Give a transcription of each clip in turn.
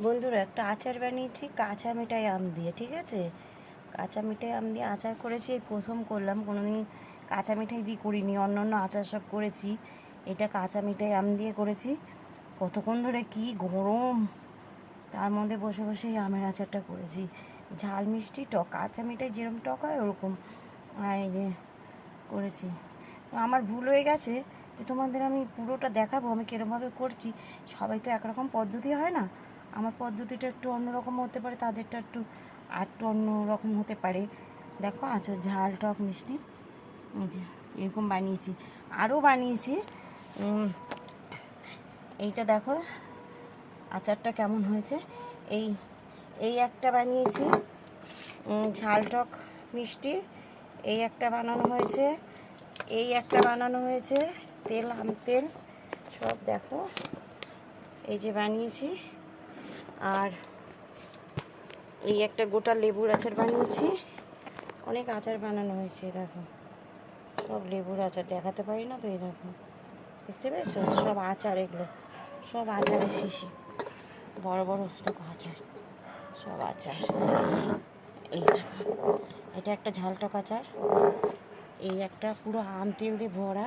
বন্ধুরা, একটা আচার বানিয়েছি, কাঁচা মিঠাই আম দিয়ে, ঠিক আছে? কাঁচা মিঠাই আম দিয়ে আচার করেছি, এই প্রথম করলাম, কোনোদিন কাঁচা মিঠাই দিয়ে করিনি অন্য অন্য আচার সব করেছি। এটা কাঁচা মিঠাই আম দিয়ে করেছি। কতক্ষণ ধরে কি গরম! তার মধ্যে বসে বসে এই আমের আচারটা করেছি। ঝাল মিষ্টি টক, কাঁচা মিঠাই যেরকম টক হয়, ওরকম। এই যে করেছি। আমার ভুল হয়ে গেছে তোমাদের আমি পুরোটা দেখাবো, আমি কীরকমভাবে করছি। সবাই তো একরকম পদ্ধতি, হয় না? আমার পদ্ধতিটা একটু অন্যরকম হতে পারে, তাদেরটা একটু আর একটু অন্যরকম হতে পারে। দেখো আচ্ছা ঝাল, টক, মিষ্টি। এরকম বানিয়েছি। আরও বানিয়েছি। এইটা দেখো, আচারটা কেমন হয়েছে। এই এই একটা বানিয়েছি। ঝাল, টক, মিষ্টি। এই একটা বানানো হয়েছে। এই একটা বানানো হয়েছে। তেল, আম, তেল, সব দেখো। এই যে বানিয়েছি। আর এই একটা গোটা লেবুর আচার বানিয়েছি। অনেক আচার বানানো হয়েছে দেখো। সব লেবুর আচার, দেখাতে পারি না তো, এই দেখো। দেখতে পেয়েছ? সব আচার এগুলো, সব আচারের শিশি বড় বড়, দেখো আচার, সব আচার। এই দেখো, এটা একটা ঝালটক আচার। এই একটা পুরো আম তেল দিয়ে ভরা,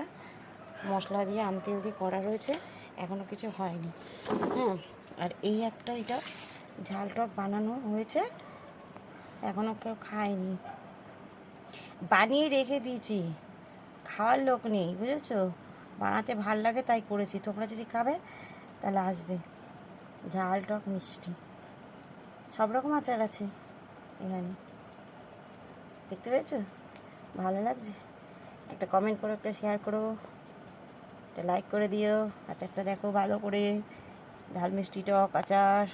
মশলা দিয়ে আম তেল দিয়ে করা রয়েছে। এখনও কিছু হয়নি। হ্যাঁ আর এই একটা এটা ঝাল টক বানানো হয়েছে। এখনও কেউ খায়নি। বানিয়ে রেখে দিয়েছি। খাওয়ার লোক নেই, বুঝেছ? বানাতে ভালো লাগে তাই করেছি। তোমরা যদি খাবে, তাহলে আসবে। ঝাল টক মিষ্টি। সব রকম আচার আছে এখানে। দেখতে পেয়েছ? ভালো লাগছে? একটা কমেন্ট করো, একটা শেয়ার করো। একটা লাইক করে দিও আচারটা দেখো ভালো করে ঝাল মিষ্টি টক আচার।